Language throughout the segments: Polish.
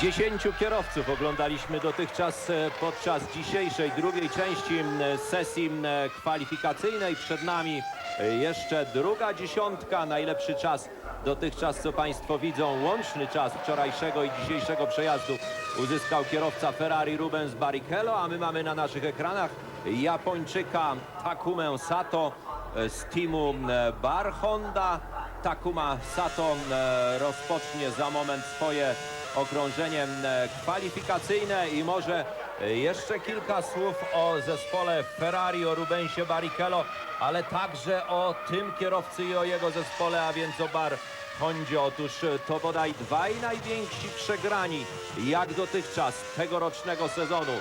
Dziesięciu kierowców oglądaliśmy dotychczas e, podczas dzisiejszej drugiej części sesji kwalifikacyjnej. Przed nami e, jeszcze druga dziesiątka, najlepszy czas dotychczas, co Państwo widzą. Łączny czas wczorajszego i dzisiejszego przejazdu uzyskał kierowca Ferrari Rubens Barrichello, a my mamy na naszych ekranach Japończyka Takumę Sato e, z teamu Bar Honda. Takuma Sato rozpocznie za moment swoje okrążenie m, kwalifikacyjne i może e, jeszcze kilka słów o zespole Ferrari, o Rubensie Barrichello, ale także o tym kierowcy i o jego zespole, a więc o Bar Hondzie. Otóż e, to bodaj dwaj najwięksi przegrani jak dotychczas tegorocznego sezonu.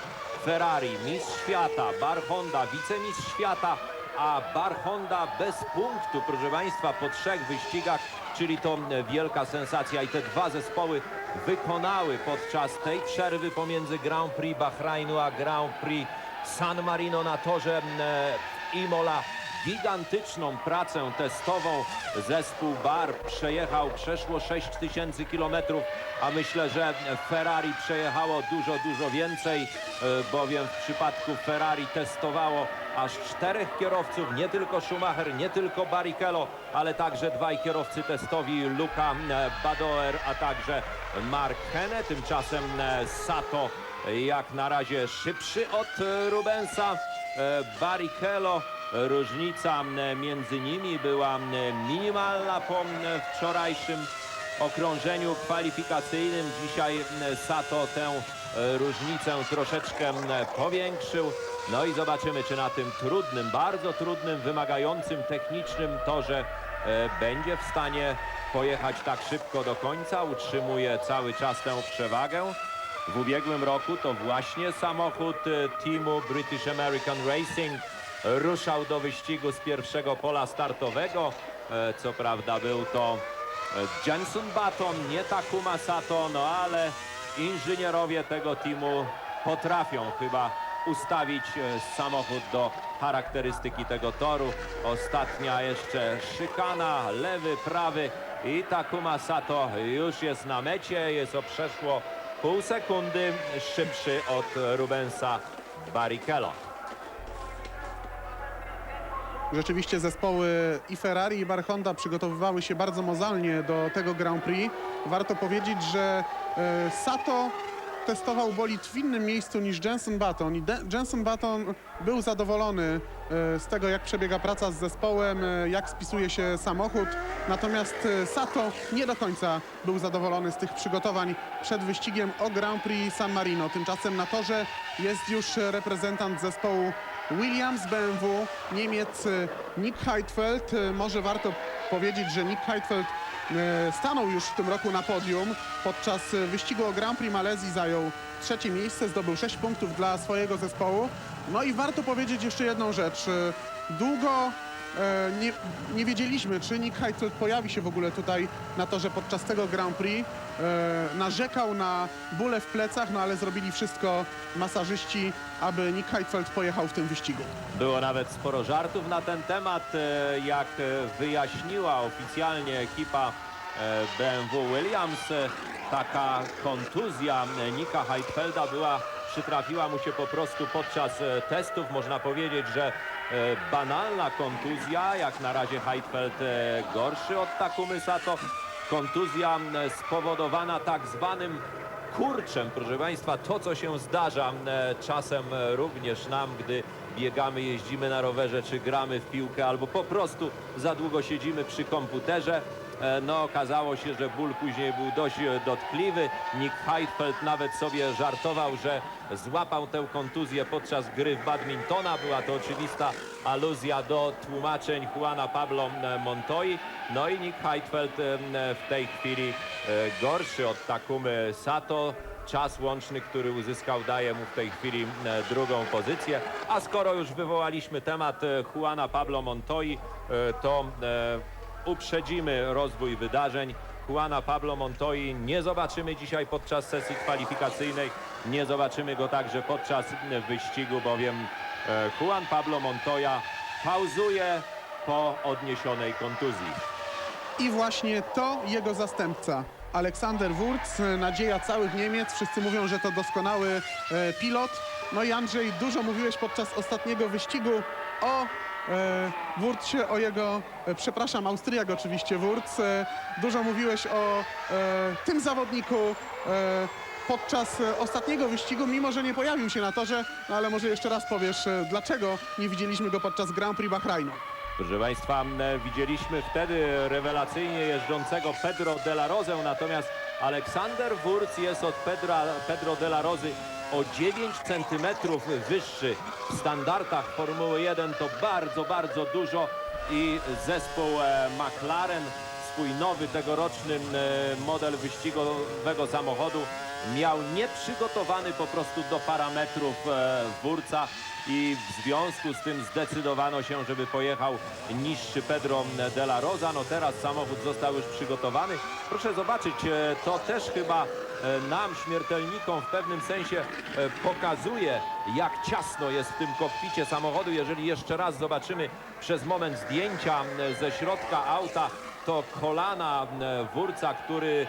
Ferrari, mistrz świata, Bar Honda, wicemistrz świata, a Bar Honda bez punktu, proszę Państwa, po trzech wyścigach, czyli to wielka sensacja i te dwa zespoły wykonały podczas tej przerwy pomiędzy Grand Prix Bahrainu a Grand Prix San Marino na torze m, e, Imola gigantyczną pracę testową. Zespół Bar przejechał przeszło 6 tysięcy kilometrów, a myślę, że Ferrari przejechało dużo, dużo więcej, e, bowiem w przypadku Ferrari testowało aż czterech kierowców, nie tylko Schumacher, nie tylko Barrichello, ale także dwaj kierowcy testowi, Luca e, Badoer, a także Mark Henne. Tymczasem e, Sato jak na razie szybszy od Rubensa. Barrichello Różnica między nimi była minimalna po wczorajszym okrążeniu kwalifikacyjnym. Dzisiaj Sato tę e, różnicę troszeczkę powiększył. No i zobaczymy, czy na tym trudnym, bardzo trudnym, wymagającym technicznym torze e, będzie w stanie pojechać tak szybko do końca. Utrzymuje cały czas tę przewagę. W ubiegłym roku to właśnie samochód e, teamu British American Racing ruszał do wyścigu z pierwszego pola startowego. E, Co prawda był to e, Jenson Button, nie Takuma Sato, no ale inżynierowie tego teamu potrafią chyba ustawić e, samochód do charakterystyki tego toru. Ostatnia jeszcze szykana, lewy, prawy i Takuma Sato już jest na mecie, jest o przeszło pół sekundy szybszy od Rubensa Barrichello. Rzeczywiście zespoły i Ferrari i Bar Honda przygotowywały się bardzo mozalnie do tego Grand Prix. Warto powiedzieć, że e, Sato testował bolid w innym miejscu niż Jenson Button i De Jenson Button był zadowolony e, z tego, jak przebiega praca z zespołem, e, jak spisuje się samochód. Natomiast Sato nie do końca był zadowolony z tych przygotowań przed wyścigiem o Grand Prix San Marino. Tymczasem na torze jest już reprezentant zespołu Williams BMW, Niemiec e, Nick Heidfeld. E, Może warto powiedzieć, że Nick Heidfeld e, stanął już w tym roku na podium. Podczas wyścigu o Grand Prix Malezji zajął trzecie miejsce, zdobył 6 punktów dla swojego zespołu. No i warto powiedzieć jeszcze jedną rzecz. Długo e, nie, nie wiedzieliśmy, czy Nick Heidfeld pojawi się w ogóle tutaj na torze podczas tego Grand Prix. E, narzekał na bóle w plecach, no ale zrobili wszystko masażyści, aby Nick Heidfeld pojechał w tym wyścigu. Było nawet sporo żartów na ten temat, e, jak wyjaśniła oficjalnie ekipa e, BMW Williams. Taka kontuzja Nika Heidfelda była, przytrafiła mu się po prostu podczas e, testów. Można powiedzieć, że e, banalna kontuzja, jak na razie Heidfeld e, gorszy od Takumy Sato. Kontuzja spowodowana tak zwanym kurczem, proszę Państwa, to co się zdarza czasem również nam, gdy biegamy, jeździmy na rowerze, czy gramy w piłkę, albo po prostu za długo siedzimy przy komputerze. E, No okazało się, że ból później był dość e, dotkliwy. Nick Heidfeld nawet sobie żartował, że złapał tę kontuzję podczas gry w badmintona. Była to oczywista aluzja do tłumaczeń Juana Pablo e, Montoi. No i Nick Heidfeld w tej chwili gorszy od Takumy Sato. Czas łączny, który uzyskał, daje mu w tej chwili drugą pozycję. A skoro już wywołaliśmy temat Juana Pablo Montoi, e, to uprzedzimy rozwój wydarzeń. Juana Pablo Montoi nie zobaczymy dzisiaj podczas sesji kwalifikacyjnej. Nie zobaczymy go także podczas wyścigu, bowiem e, Juan Pablo Montoya pauzuje po odniesionej kontuzji. I właśnie to jego zastępca, Aleksander Wurz, nadzieja całych Niemiec. Wszyscy mówią, że to doskonały e, pilot. No i Andrzej, dużo mówiłeś podczas ostatniego wyścigu o e, Wurcie, o jego, e, przepraszam, Austriak oczywiście Wurz. E, dużo mówiłeś o tym zawodniku podczas ostatniego wyścigu, mimo że nie pojawił się na torze, no ale może jeszcze raz powiesz, dlaczego nie widzieliśmy go podczas Grand Prix Bahrainu. Proszę Państwa, widzieliśmy wtedy rewelacyjnie jeżdżącego Pedro de la Rozę, natomiast Aleksander Wurz jest od Pedra, Pedro de la Rozy o 9 centymetrów wyższy. W standardach Formuły 1 to bardzo, bardzo dużo i zespół e, McLaren swój nowy tegoroczny e, model wyścigowego samochodu miał nieprzygotowany po prostu do parametrów e, Wurca i w związku z tym zdecydowano się, żeby pojechał niższy Pedro de la Rosa. No teraz samochód został już przygotowany. Proszę zobaczyć, e, to też chyba e, nam, śmiertelnikom, w pewnym sensie e, pokazuje, jak ciasno jest w tym kokpicie samochodu. Jeżeli jeszcze raz zobaczymy przez moment zdjęcia e, ze środka auta, to kolana e, Wurca, który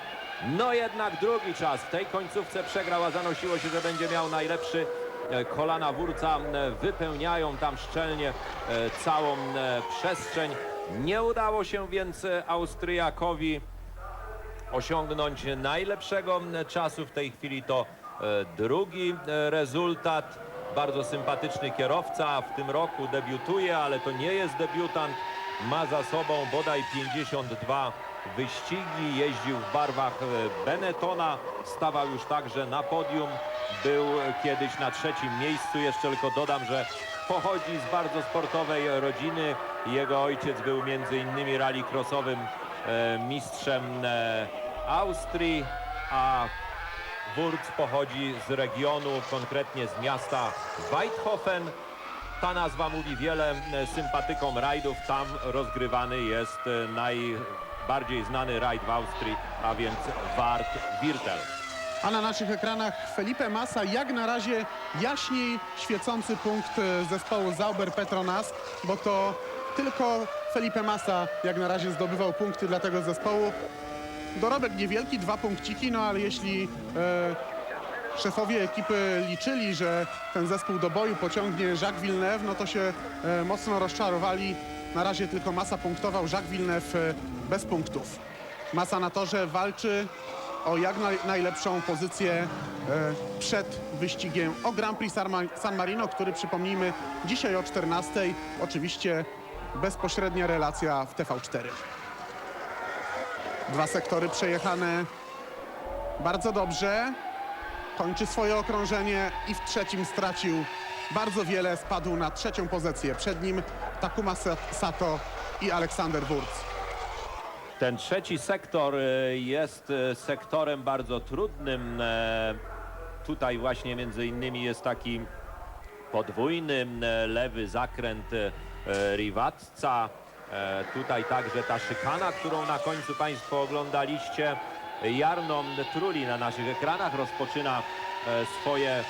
no jednak drugi czas w tej końcówce przegrał, a zanosiło się, że będzie miał najlepszy. E, Kolana Wurca wypełniają tam szczelnie e, całą przestrzeń. Nie udało się więc Austriakowi osiągnąć najlepszego czasu. W tej chwili to drugi rezultat. Bardzo sympatyczny kierowca w tym roku debiutuje, ale to nie jest debiutant. Ma za sobą bodaj 52 wyścigi, jeździł w barwach e, Benettona, stawał już także na podium, był kiedyś na trzecim miejscu. Jeszcze tylko dodam, że pochodzi z bardzo sportowej rodziny. Jego ojciec był między innymi rallycrossowym e, mistrzem e, Austrii, a Wurz pochodzi z regionu, konkretnie z miasta Weidhofen. Ta nazwa mówi wiele e, sympatykom rajdów. Tam rozgrywany jest e, najbardziej znany rajd w Austrii, a więc Wart Wirtel. A na naszych ekranach Felipe Massa, jak na razie jaśniej świecący punkt e, zespołu Zauber Petronas, bo to tylko Felipe Massa jak na razie zdobywał punkty dla tego zespołu. Dorobek niewielki, dwa punkciki, no ale jeśli e, szefowie ekipy liczyli, że ten zespół do boju pociągnie Jacques Villeneuve, no to się e, mocno rozczarowali. Na razie tylko Massa punktował, Jacques Villeneuve e, bez punktów. Massa na torze walczy o jak naj, najlepszą pozycję e, przed wyścigiem o Grand Prix San, Ma- San Marino, który przypomnijmy dzisiaj o 14. Oczywiście bezpośrednia relacja w TV4. Dwa sektory przejechane bardzo dobrze. Kończy swoje okrążenie i w trzecim stracił bardzo wiele. Spadł na trzecią pozycję. Przed nim Takuma Sa- Sato i Aleksander Wurz. Ten trzeci sektor e, jest e, sektorem bardzo trudnym. E, Tutaj właśnie między innymi jest taki podwójny lewy zakręt Rivatca. E, Tutaj także ta szykana, którą na końcu Państwo oglądaliście. Jarno Truli na naszych ekranach rozpoczyna e, swoje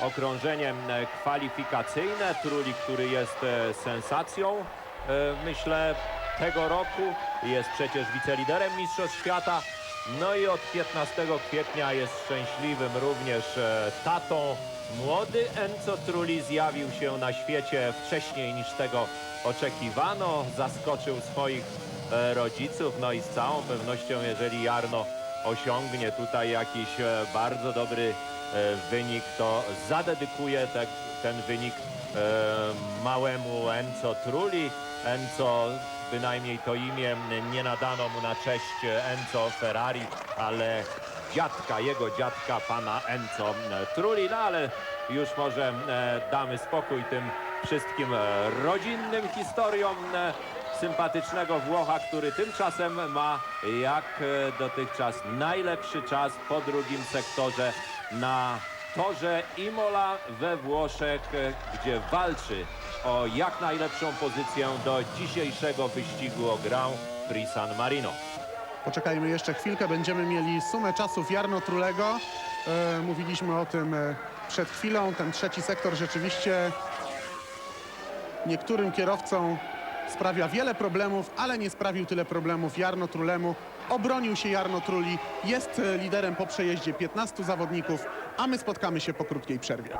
okrążenie kwalifikacyjne. Truli, który jest e, sensacją, e, myślę, tego roku. Jest przecież wiceliderem Mistrzostw Świata. No i od 15 kwietnia jest szczęśliwym również tatą. Młody Enzo Trulli zjawił się na świecie wcześniej niż tego oczekiwano. Zaskoczył swoich rodziców. No i z całą pewnością, jeżeli Jarno osiągnie tutaj jakiś e, bardzo dobry e, wynik, to zadedykuje te, ten wynik e, małemu Enzo Trulli. Enzo bynajmniej to imię nie nadano mu na cześć Enzo Ferrari, ale dziadka, jego dziadka, pana Enzo Trulli. No ale już może damy spokój tym wszystkim rodzinnym historiom sympatycznego Włocha, który tymczasem ma jak e, dotychczas najlepszy czas po drugim sektorze na torze Imola we Włoszech, e, gdzie walczy o jak najlepszą pozycję do dzisiejszego wyścigu o Grand Prix San Marino. Poczekajmy jeszcze chwilkę, będziemy mieli sumę czasów Jarno Trulego. E, mówiliśmy o tym przed chwilą. Ten trzeci sektor rzeczywiście niektórym kierowcom sprawia wiele problemów, ale nie sprawił tyle problemów Jarno Trulemu. Obronił się Jarno Truli, jest e, liderem po przejeździe 15 zawodników, a my spotkamy się po krótkiej przerwie.